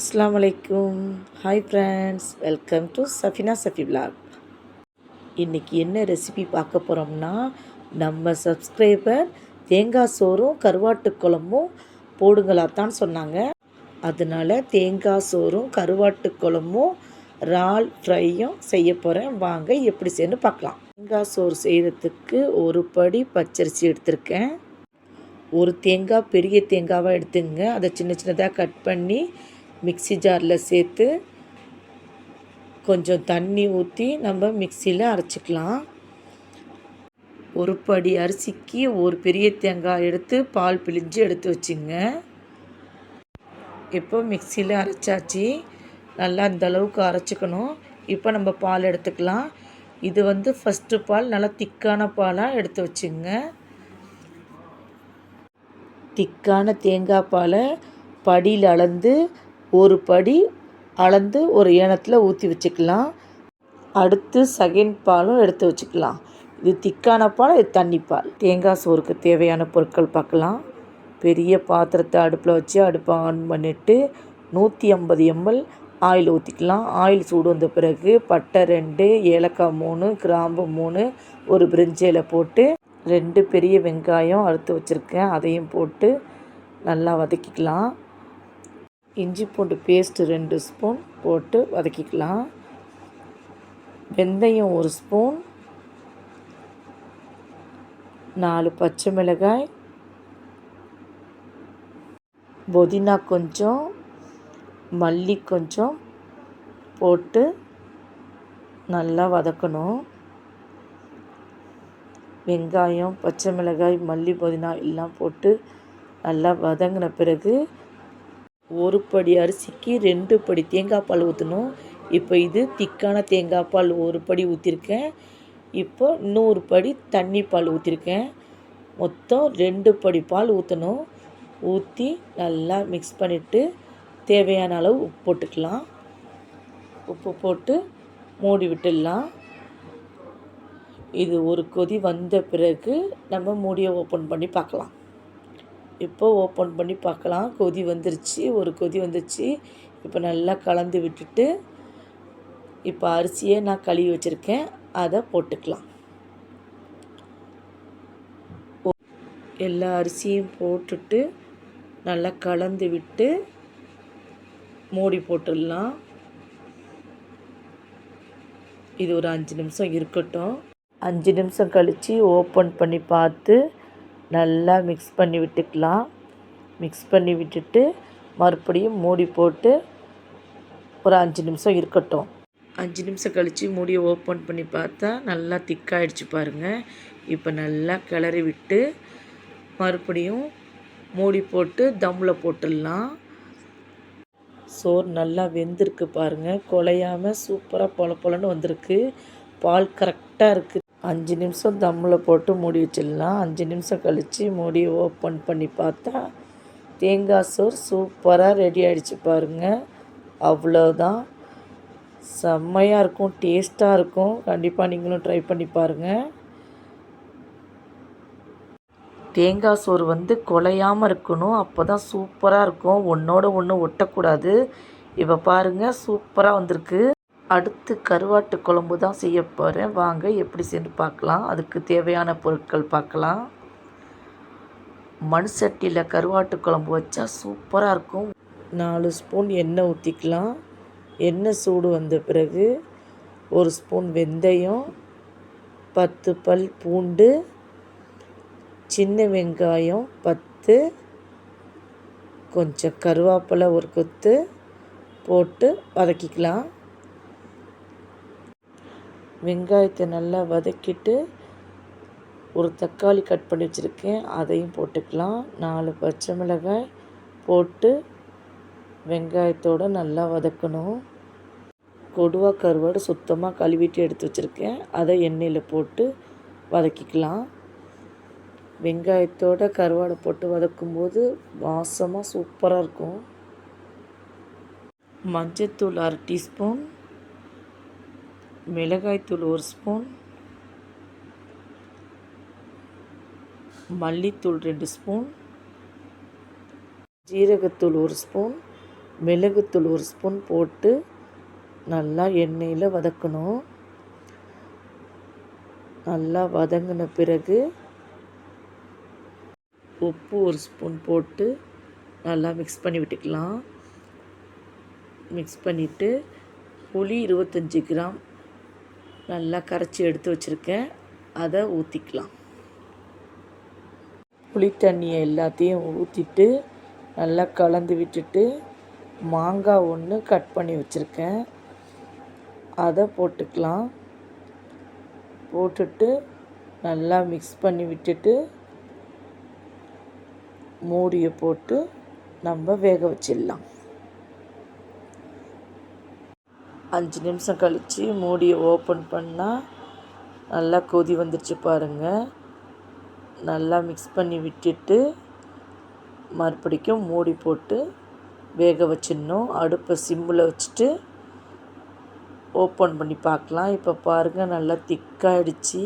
அஸ்லாம் அலைக்கும் hi friends welcome to Safina Safi blog இன்றைக்கி என்ன ரெசிபி பார்க்க போகிறோம்னா நம்ம சப்ஸ்கிரைபர் தேங்காய் சோறும் கருவாட்டு குழம்பும் போடுங்களாத்தான் சொன்னாங்க. அதனால் தேங்காய் சோறும் கருவாட்டு குழம்பும் இறால் ஃப்ரையும் செய்ய போகிறேன் வாங்க எப்படி செய்யணும் பார்க்கலாம். தேங்காய் சோறு செய்கிறதுக்கு ஒரு படி பச்சரிசி எடுத்திருக்கேன். ஒரு தேங்காய் பெரிய தேங்காவாக எடுத்துங்க. அதை சின்ன சின்னதாக கட் பண்ணி மிக்ஸி ஜாரில் சேர்த்து கொஞ்சம் தண்ணி ஊற்றி நம்ம மிக்சியில் அரைச்சிக்கலாம். ஒரு படி அரிசிக்கு ஒரு பெரிய தேங்காய் எடுத்து பால் பிழிஞ்சு எடுத்து வச்சுங்க. இப்போ மிக்சியில் அரைச்சாச்சு. நல்லா இந்த அளவுக்கு அரைச்சிக்கணும். இப்போ நம்ம பால் எடுத்துக்கலாம். இது வந்து ஃபஸ்ட்டு பால் நல்லா திக்கான பாலாக எடுத்து வச்சுங்க. திக்கான தேங்காய் பாலை படியில் அளந்து ஒரு படி அளந்து ஒரு ஏனத்தில் ஊற்றி வச்சுக்கலாம். அடுத்து செகண்ட் பாலும் எடுத்து வச்சுக்கலாம். இது திக்கான பால் இது தண்ணி பால்? தேங்காய் சோறுக்கு தேவையான பொருட்கள் பார்க்கலாம். பெரிய பாத்திரத்தை அடுப்பில் வச்சு அடுப்பை ஆன் பண்ணிவிட்டு நூற்றி ஐம்பது எம்எல் ஆயில் ஊற்றிக்கலாம் ஆயில் சூடு வந்த பிறகு பட்டை ரெண்டு ஏலக்காய் மூணு கிராம்பு மூணு ஒரு பிரிஞ்சியில் போட்டு ரெண்டு பெரிய வெங்காயம் அறுத்து வச்சுருக்கேன். அதையும் போட்டு நல்லா வதக்கிக்கலாம். இஞ்சி பூண்டு பேஸ்ட்டு ரெண்டு ஸ்பூன் போட்டு வதக்கிக்கலாம். வெந்தயம் ஒரு ஸ்பூன். நாலு பச்சை மிளகாய். புதினா கொஞ்சம். மல்லி கொஞ்சம் போட்டு நல்லா வதக்கணும். வெங்காயம் பச்சை மிளகாய் மல்லி புதினா எல்லாம் போட்டு நல்லா வதங்கின பிறகு ஒரு படி அரிசிக்கு ரெண்டு படி தேங்காய் பால் ஊற்றணும் இப்போ இது திக்கான தேங்காய் பால் ஒரு படி ஊற்றிருக்கேன் இப்போ இன்னொரு படி தண்ணி பால் ஊற்றிருக்கேன் மொத்தம் ரெண்டு படி பால் ஊற்றணும் ஊற்றி நல்லா மிக்ஸ் பண்ணிவிட்டு தேவையான அளவு உப்பு போட்டுக்கலாம். உப்பு போட்டு மூடி விட்டுடலாம். இது ஒரு கொதி வந்த பிறகு நம்ம மூடியை ஓப்பன் பண்ணி பார்க்கலாம். இப்போ ஓப்பன் பண்ணி பார்க்கலாம். கொதி வந்துருச்சு. ஒரு கொதி வந்துருச்சு. இப்போ நல்லா கலந்து விட்டுட்டு இப்போ அரிசியை நான் கழுவி வச்சுருக்கேன். அதை போட்டுக்கலாம். எல்லா அரிசியும் போட்டுட்டு நல்லா கலந்து விட்டு மூடி போட்டுடலாம். இது ஒரு அஞ்சு நிமிஷம் இருக்கட்டும். அஞ்சு நிமிஷம் கழித்து ஓப்பன் பண்ணி பார்த்து நல்லா மிக்ஸ் பண்ணி விட்டுக்கலாம். மிக்ஸ் பண்ணி விட்டுட்டு மறுபடியும் மூடி போட்டு ஒரு அஞ்சு நிமிஷம் இருக்கட்டும். அஞ்சு நிமிஷம் கழித்து மூடியை ஓப்பன் பண்ணி பார்த்தா நல்லா திக்காயிடுச்சு பாருங்கள் இப்போ நல்லா கிளறி விட்டு மறுபடியும் மூடி போட்டு தம்மில் போட்டுடலாம். சோறு நல்லா வெந்திருக்கு பாருங்கள் குலையாமல் சூப்பராக பொல பொலன்னு வந்திருக்கு. பால் கரெக்டாக இருக்குது அஞ்சு நிமிஷம் தம்மில் போட்டு மூடி வச்சிடலாம். அஞ்சு நிமிஷம் கழித்து மூடி ஓப்பன் பண்ணி பார்த்தா தேங்காய் சோறு சூப்பராக ரெடி ஆகிடுச்சு பாருங்கள் அவ்வளோதான் செம்மையாக இருக்கும் டேஸ்ட்டாக இருக்கும். கண்டிப்பாக நீங்களும் ட்ரை பண்ணி பாருங்கள் தேங்காய் சோறு வந்து குலையாமல் இருக்கணும். அப்போ தான் சூப்பராக இருக்கும். ஒன்றோட ஒன்று ஒட்டக்கூடாது. இப்போ பாருங்கள் சூப்பராக வந்திருக்கு. அடுத்து கருவாட்டு குழம்பு தான் செய்ய போகிறேன் வாங்க எப்படி செஞ்சு பார்க்கலாம். அதுக்கு தேவையான பொருட்கள் பார்க்கலாம். மண் சட்டியில் கருவாட்டு குழம்பு வச்சா சூப்பராக இருக்கும். நாலு ஸ்பூன் எண்ணெய் ஊற்றிக்கலாம் எண்ணெய் சூடு வந்த பிறகு ஒரு ஸ்பூன் வெந்தயம் பத்து பல் பூண்டு சின்ன வெங்காயம் பத்து கொஞ்சம் கருவேப்பிலை ஒரு கொத்து போட்டு வதக்கிக்கலாம். வெங்காயத்தை நல்லா வதக்கிட்டு ஒரு தக்காளி கட் பண்ணி வச்சுருக்கேன். அதையும் போட்டுக்கலாம். நாலு பச்சை மிளகாய் போட்டு வெங்காயத்தோடு நல்லா வதக்கணும். கொடுவா கருவாடு சுத்தமாக கழுவிட்டு எடுத்து வச்சுருக்கேன். அதை எண்ணெயில் போட்டு வதக்கிக்கலாம். வெங்காயத்தோட கருவாடை போட்டு வதக்கும்போது வாசமாக சூப்பராக இருக்கும். மஞ்சத்தூள் அரை டீஸ்பூன். மிளகாய்த்தூள் ஒரு ஸ்பூன் மல்லித்தூள் ரெண்டு ஸ்பூன் ஜீரகத்தூள் ஒரு ஸ்பூன் மிளகுத்தூள் ஒரு ஸ்பூன் போட்டு நல்லா எண்ணெயில் வதக்கணும். நல்லா வதங்கின பிறகு உப்பு ஒரு ஸ்பூன் போட்டு நல்லா மிக்ஸ் பண்ணி விட்டுக்கலாம். மிக்ஸ் பண்ணிவிட்டு புளி இருபத்தஞ்சி கிராம் நல்லா கரைச்சி எடுத்து வச்சுருக்கேன். அதை ஊற்றிக்கலாம் புளி தண்ணியை எல்லாத்தையும் ஊற்றிட்டு நல்லா கலந்து விட்டுட்டு மாங்காய் ஒன்று கட் பண்ணி வச்சுருக்கேன். அதை போட்டுக்கலாம். போட்டுட்டு நல்லா மிக்ஸ் பண்ணி விட்டுட்டு மூடியை போட்டு நம்ம வேக வச்சிடலாம். அஞ்சு நிமிஷம் கழித்து மூடியை ஓப்பன் பண்ணால் நல்லா கொதி வந்துடுச்சு பாருங்கள் நல்லா மிக்ஸ் பண்ணி விட்டுட்டு மறுபடிக்கும் மூடி போட்டு வேக வச்சிடணும். அடுப்பை சிம்மில் வச்சுட்டு ஓப்பன் பண்ணி பார்க்கலாம். இப்போ பாருங்கள் நல்லா திக்காகிடுச்சு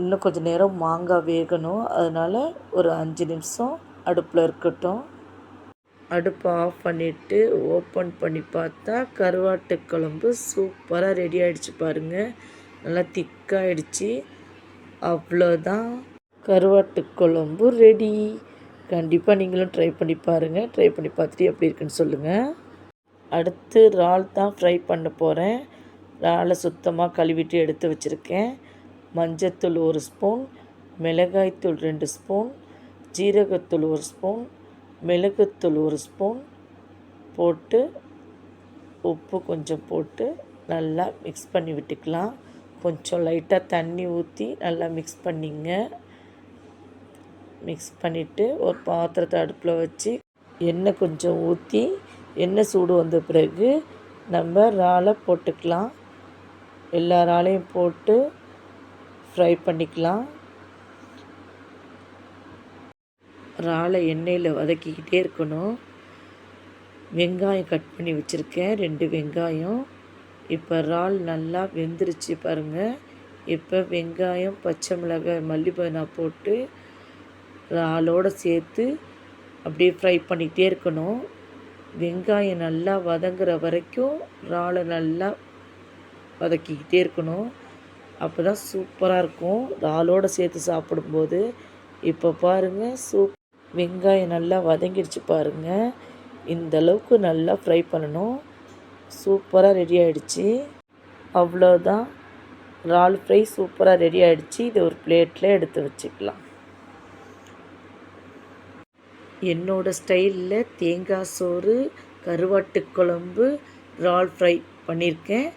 இன்னும் கொஞ்சம் நேரம் மாங்காய் வேகணும். அதனால் ஒரு அஞ்சு நிமிஷம் அடுப்பில் இருக்கட்டும். அடுப்பை ஆஃப் பண்ணிவிட்டு ஓப்பன் பண்ணி பார்த்தா கருவாட்டு குழம்பு சூப்பராக ரெடி ஆகிடுச்சு பாருங்கள் நல்லா திக்காகிடுச்சு அவ்வளோதான் கருவாட்டு குழம்பு ரெடி கண்டிப்பாக நீங்களும் ட்ரை பண்ணி பாருங்கள் ட்ரை பண்ணி பார்த்துட்டு எப்படி இருக்குன்னு சொல்லுங்கள் அடுத்து இறால் தான் ஃப்ரை பண்ண போகிறேன் இறாலை சுத்தமாக கழுவிட்டு எடுத்து வச்சுருக்கேன். மஞ்சத்தூள் ஒரு ஸ்பூன் மிளகாய்த்தூள் ரெண்டு ஸ்பூன் ஜீரகத்தூள் ஒரு ஸ்பூன் மிளகுத்தூள் ஒரு ஸ்பூன் போட்டு உப்பு கொஞ்சம் போட்டு நல்லா மிக்ஸ் பண்ணி விட்டுக்கலாம். கொஞ்சம் லைட்டாக தண்ணி ஊற்றி நல்லா மிக்ஸ் பண்ணிங்க. மிக்ஸ் பண்ணிவிட்டு ஒரு பாத்திரத்தை அடுப்பில் வச்சு எண்ணெய் கொஞ்சம் ஊற்றி எண்ணெய் சூடு வந்த பிறகு நம்ம இறாலை போட்டுக்கலாம். எல்லா இறாலையும் போட்டு ஃப்ரை பண்ணிக்கலாம். இறாலை எண்ணெயில் வதக்கிக்கிட்டே இருக்கணும். வெங்காயம் கட் பண்ணி வச்சுருக்கேன். ரெண்டு வெங்காயம். இப்போ இறால் நல்லா வெந்துருச்சு பாருங்கள் இப்போ வெங்காயம் பச்சை மிளகாய் மல்லிப்பூ போட்டு இறாலோடு சேர்த்து அப்படியே ஃப்ரை பண்ணிகிட்டே இருக்கணும். வெங்காயம் நல்லா வதங்குற வரைக்கும் இறாலை நல்லா வதக்கிக்கிட்டே இருக்கணும். அப்போ தான் சூப்பராக இருக்கும். இறாலோடு சேர்த்து சாப்பிடும்போது. இப்போ பாருங்கள் சூப் வெங்காயம் நல்லா வதங்கிடுச்சு பாருங்கள் இந்தளவுக்கு நல்லா ஃப்ரை பண்ணணும். சூப்பராக ரெடி ஆகிடுச்சு அவ்வளோதான் இறால் ஃப்ரை சூப்பராக ரெடி ஆகிடுச்சு இது ஒரு பிளேட்டில் எடுத்து வச்சுக்கலாம். என்னோடய ஸ்டைலில் தேங்காய் சோறு கருவாட்டு குழம்பு இறால் ஃப்ரை பண்ணியிருக்கேன்.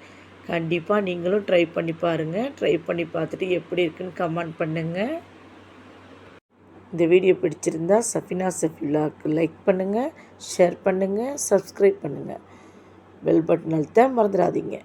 கண்டிப்பாக நீங்களும் ட்ரை பண்ணி பாருங்கள் ட்ரை பண்ணி பார்த்துட்டு எப்படி இருக்குன்னு கமெண்ட் பண்ணுங்கள் இந்த வீடியோ பிடிச்சிருந்தா சஃபினா சஃபிலாக்கு லைக் பண்ணுங்கள் ஷேர் பண்ணுங்கள் சப்ஸ்கிரைப் பண்ணுங்கள் பெல் பட்டன் அழுத்த மறந்துடாதீங்க.